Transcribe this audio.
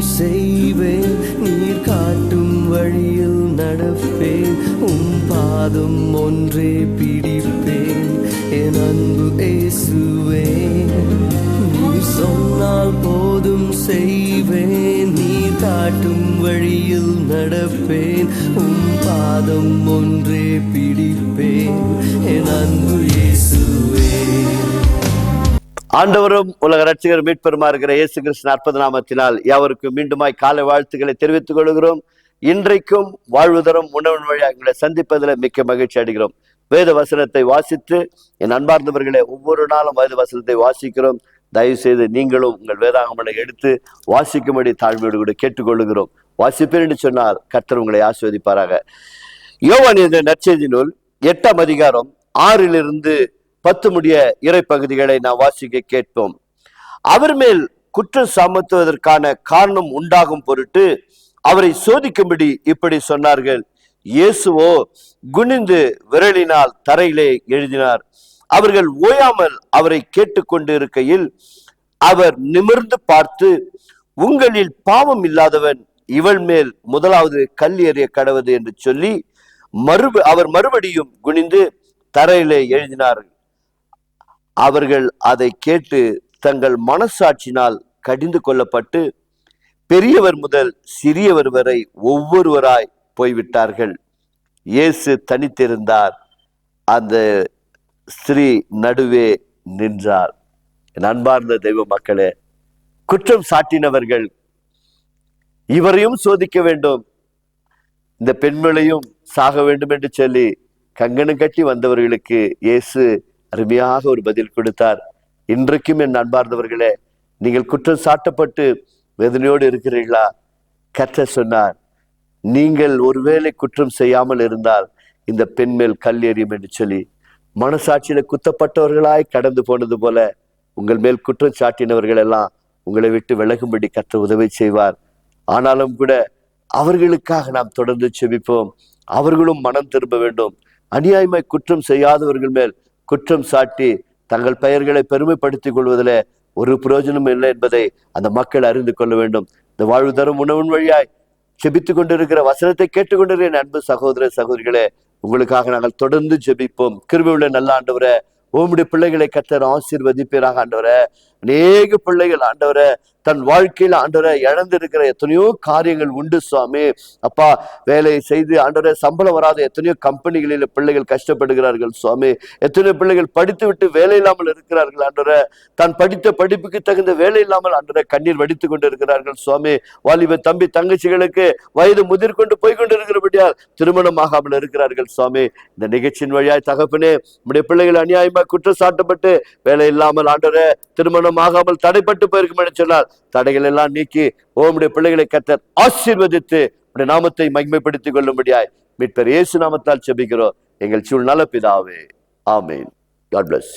செய்வேன். நீர் காட்டும் வழியில் நடப்பேன். உம் பாதம் ஒன்றே பிடிப்பேன். என் அன்பு இயேசுவே நீர் சொன்னால் போதும் செய்வேன். நீர் காட்டும் வழியில் நடப்பேன். உம் பாதம் ஒன்றே பிடிப்பேன். என் அன்பு ஆண்டவரும் உலக ரட்சிகர் மீட்பெருமா இருக்கிற இயேசு கிருஷ்ண அற்புத நாமத்தினால் யாவருக்கும் மீண்டுமாய் காலை வாழ்த்துக்களை தெரிவித்துக் கொள்கிறோம். இன்றைக்கும் வாழ்வு தரும் உணவின் வழியாக உங்களை சந்திப்பதில் மிக்க மகிழ்ச்சி அடைகிறோம். வேத வசனத்தை வாசித்து என் அன்பார்ந்தவர்களே ஒவ்வொரு நாளும் வேத வசனத்தை வாசிக்கிறோம். தயவு செய்து நீங்களும் உங்கள் வேதாகமனை எடுத்து வாசிக்கும்படி தாழ்மையோடு கூட கேட்டுக்கொள்ளுகிறோம். வாசிப்பேன் என்று சொன்னால் கர்த்தர் உங்களை ஆஸ்வதிப்பாராக. யோவான் என்ற நற்செய்தி நூல் எட்டாம் அதிகாரம் ஆறிலிருந்து பத்து முடிய இறை பகுதிகளை நாம் வாசிக்க கேட்போம். அவர் மேல் குற்றம் சாமத்துவதற்கான காரணம் உண்டாகும் பொருட்டு அவரை சோதிக்கும்படி இப்படி சொன்னார்கள். இயேசுவோ குனிந்து விரலினால் தரையிலே எழுதினார். அவர்கள் ஓயாமல் அவரை கேட்டுக்கொண்டு இருக்கையில் அவர் நிமிர்ந்து பார்த்து உங்களில் பாவம் இல்லாதவன் இவள் மேல் முதலாவது கல் எறிய கடவுது என்று சொல்லி மறுப அவர் மறுபடியும் குனிந்து தரையிலே எழுதினார்கள். அவர்கள் அதை கேட்டு தங்கள் மனசாட்சினால் கடிந்து கொள்ளப்பட்டு பெரியவர் முதல் சிறியவர் வரை ஒவ்வொருவராய் போய்விட்டார்கள். இயேசு தனித்திருந்தார். அந்த ஸ்திரீ நடுவே நின்றார். அன்பார்ந்த தெய்வ மக்களே குற்றம் சாட்டினவர்கள் இவரையும் சோதிக்க வேண்டும். இந்த பெண்மளையும் சாக வேண்டும் என்று சொல்லி கங்கணம் கட்டி வந்தவர்களுக்கு இயேசு அருமையாக ஒரு பதில் கொடுத்தார். இன்றைக்கும் என் அன்பார்ந்தவர்களே நீங்கள் குற்றம் சாட்டப்பட்டு வேதனையோடு இருக்கிறீர்களா? கற்ற சொன்னார் நீங்கள் ஒருவேளை குற்றம் செய்யாமல் இருந்தால் இந்த பெண் மேல் கல் எறியும் என்று சொல்லி மனசாட்சியில குத்தப்பட்டவர்களாய் கடந்து போனது போல உங்கள் மேல் குற்றம் சாட்டினவர்கள் எல்லாம் உங்களை விட்டு விலகும்படி கற்ற உதவி செய்வார். ஆனாலும் கூட அவர்களுக்காக நாம் தொடர்ந்து செபிப்போம். அவர்களும் மனம் திரும்ப வேண்டும். அநியாயமாய் குற்றம் செய்யாதவர்கள் மேல் குற்றம் சாட்டி தங்கள் பெயர்களை பெருமைப்படுத்திக் கொள்வதில் ஒரு பிரயோஜனம் இல்லை என்பதை அந்த மக்கள் அறிந்து கொள்ள வேண்டும். இந்த வாழ்வு தரும் உணவின் வழியாய் ஜெபித்துக் கொண்டிருக்கிற வசனத்தை கேட்டுக்கொண்டிருக்கிற அன்பு சகோதர சகோதரிகளே உங்களுக்காக நாங்கள் தொடர்ந்து ஜெபிப்போம். கிருபை உள்ள நல்ல ஆண்டவரை உம்முடைய பிள்ளைகளை கத்தர் ஆசீர்வதிப்பீராக ஆண்டவரை. அநேக பிள்ளைகள் ஆண்டவரை தன் வாழ்க்கையில் ஆண்டரை இழந்திருக்கிற எத்தனையோ காரியங்கள் உண்டு சுவாமி. அப்பா வேலை செய்து ஆண்டரை சம்பளம் வராத எத்தனையோ கம்பெனிகளில் பிள்ளைகள் கஷ்டப்படுகிறார்கள் சுவாமி. எத்தனையோ பிள்ளைகள் படித்து விட்டு வேலை இல்லாமல் இருக்கிறார்கள் ஆண்டரை தான் படித்த படிப்புக்கு தகுந்த வேலை இல்லாமல் ஆண்டரை கண்ணீர் வடித்து கொண்டு இருக்கிறார்கள் சுவாமி. வாலிப தம்பி தங்கச்சிகளுக்கு வயது முதிர்கொண்டு போய் கொண்டு இருக்கிறபடியால் திருமணமாகாமல் இருக்கிறார்கள் சுவாமி. இந்த நிகழ்ச்சியின் வழியாய் தகப்பனே நம்முடைய பிள்ளைகள் அநியாயமாக குற்றம் சாட்டப்பட்டு வேலை இல்லாமல் திருமணம் மாகாமல் தடைப்பட்டு போயிருக்கும் சொன்னார் தடைகள் எல்லாம் நீக்கி ஓமுடைய பிள்ளைகளை கத்தர் ஆசீர்வதித்து உடைய நாமத்தை மகிமைப்படுத்திக் கொள்ளும்படியாய் மீட்பர் இயேசு நாமத்தால் செபிக்கிறோம். எங்கள் சூழ் நல பிதாவே. ஆமேன். God plus